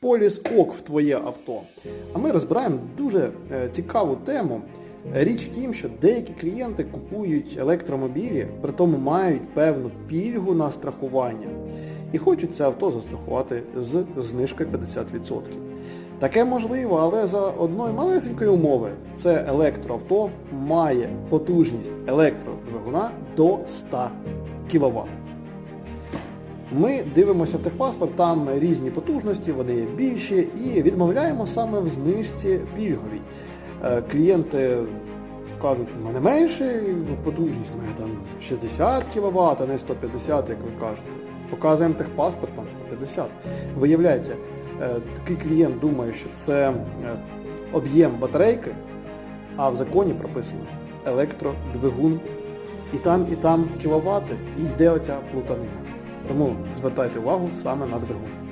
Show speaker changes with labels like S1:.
S1: поліс ок в твоє авто. А ми розбираємо дуже е, цікаву тему. Річ в тім, що деякі клієнти купують електромобілі, при тому мають певну пільгу на страхування і хочуть це авто застрахувати з знижкою 50%. Таке можливо, але за одної малесенької умови. Це електроавто має потужність електродвигуна до 100 кВт. Ми дивимося в техпаспорт, там різні потужності, вони є більші і відмовляємо саме в знижці пільговій. Е, Клієнти кажуть, в мене менше потужність, в мене там 60 кВт, а не 150, як ви кажете. Показуємо техпаспорт, там 150. Виявляється, е, такий клієнт думає, що це е, об'єм батарейки, а в законі прописано електродвигун. І там, і там кіловати, і йде оця плутанина. Тому звертайте увагу саме на двигун.